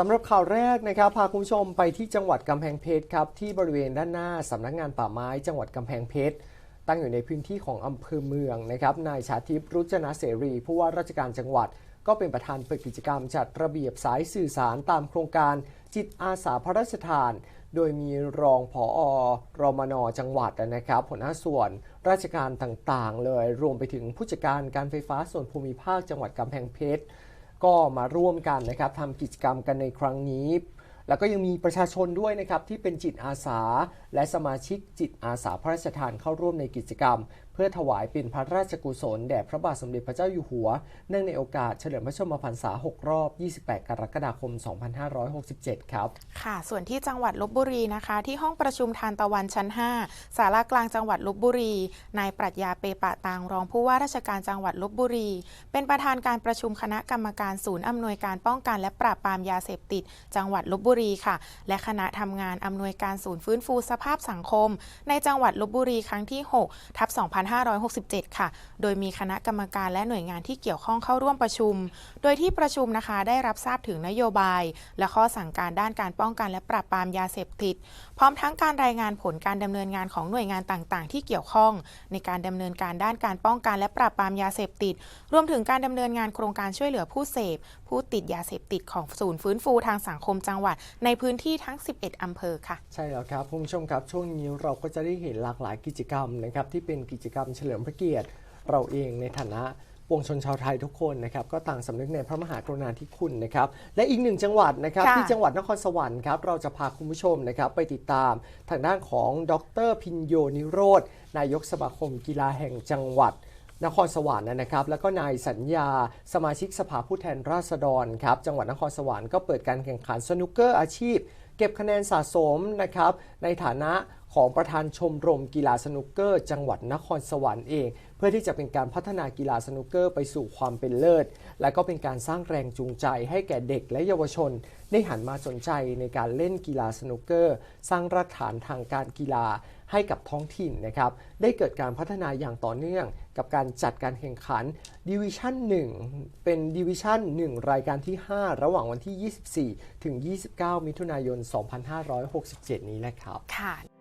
สำหรับข่าวแรกนะครับพาคุณผู้ชมไปที่จังหวัดกำแพงเพชรครับที่บริเวณด้านหน้าสำนักงานป่าไม้ จังหวัดกำแพงเพชรตั้งอยู่ในพื้นที่ของอำเภอเมืองนะครับนายชาทิพย์รุจนะเสรีผู้ว่าราชการจังหวัด ก็เป็นประธานเปิดกิจกรรมจัดระเบียบสายสื่อสารตามโครงการจิตอาสาพระราชทาน โดยมีรองผอรมนจังหวัดนะครับหัวหน้าส่วนราชการต่างๆ เลยรวมไปถึงผู้จัดการการไฟฟ้าส่วนภูมิภาคจังหวัดกำแพงเพชร ก็มาร่วมกันนะครับทำกิจกรรมกันในครั้งนี้ แล้วก็ยังมีประชาชนด้วยนะครับที่เป็นจิตอาสา และสมาชิกจิตอาสาพระราชทานเข้าร่วมในกิจกรรม เพื่อถวายเป็นพระราชกุศลแด่พระบาทสมเด็จพระเจ้าอยู่หัว เนื่องในโอกาสเฉลิมพระชนมพรรษา 6 รอบ 28 กรกฎาคม 2567 ครับ ค่ะ ส่วนที่จังหวัดลบบุรีนะคะ ที่ห้องประชุมทานตะวันชั้น5สารากลางจังหวัดลบบุรี นายปรัชญาเปปะตางรองผู้ว่าราชการจังหวัดลบบุรี เป็นประธานการประชุมคณะกรรมการศูนย์อำนวยการป้องกันและปราบปรามยาเสพติด จังหวัดลบบุรีค่ะ และคณะทำงานอำนวยการศูนย์ฟื้นฟูสภาพสังคม ในจังหวัดลบบุรีครั้งที่ 6 ทับ 2567 ค่ะ โดยมีคณะกรรมการและหน่วยงานที่เกี่ยวข้องเข้าร่วมประชุม โดยที่ประชุมนะคะได้รับทราบถึงนโยบาย และข้อสั่งการด้านการป้องกันและปราบปรามยาเสพติด พร้อมทั้งการรายงานผลการดำเนินงานของหน่วยงานต่างๆ ที่เกี่ยวข้อง ในการดำเนินการด้านการป้องกันและปราบปรามยาเสพติด รวมถึงการดำเนินงานโครงการช่วยเหลือผู้เสพ ผู้ติดยาเสพติดของศูนย์ฟื้นฟูทางสังคมจังหวัดในพื้นที่ทั้ง 11 อำเภอค่ะ ใช่แล้วครับคุณผู้ชมครับ ช่วงนี้เราก็จะได้เห็นหลากหลายกิจกรรมนะครับที่เป็นกิจกรรมเฉลิมพระเกียรติ เราเองในฐานะปวงชนชาวไทยทุกคนนะครับก็ต่างสำนึกในพระมหากรุณาธิคุณนะครับและอีกหนึ่งจังหวัดนะครับค่ะที่จังหวัดนครสวรรค์ครับเราจะพาคุณผู้ชมนะครับไปติดตามทางด้านของดรพินโยนิโรธนายกสมาคมกีฬาแห่งจังหวัด นครสวรรค์นะครับ แล้วก็นายสัญญาสมาชิกสภาผู้แทนราษฎรครับ จังหวัดนครสวรรค์ก็เปิดการแข่งขันสนุกเกอร์อาชีพ เก็บคะแนนสะสมนะครับในฐานะของประธานชมรมกีฬาสนุกเกอร์ จังหวัดนครสวรรค์เอง เพื่อที่จะเป็นการพัฒนากีฬาสนุกเกอร์ไปสู่ความเป็นเลิศ และก็เป็นการสร้างแรงจูงใจให้แก่เด็กและเยาวชน ได้หันมาสนใจในการเล่นกีฬาสนุกเกอร์ สร้างรากฐานทางการกีฬาให้กับท้องถิ่นนะครับ ได้เกิดการพัฒนาอย่างต่อเนื่อง กับการจัดการแข่งขันดิวิชั่น 1 เป็นดิวิชั่น 1 รายการที่ 5 ระหว่างวันที่ 24 ถึง 29 มิถุนายน 2567 นี้นะครับ ค่ะ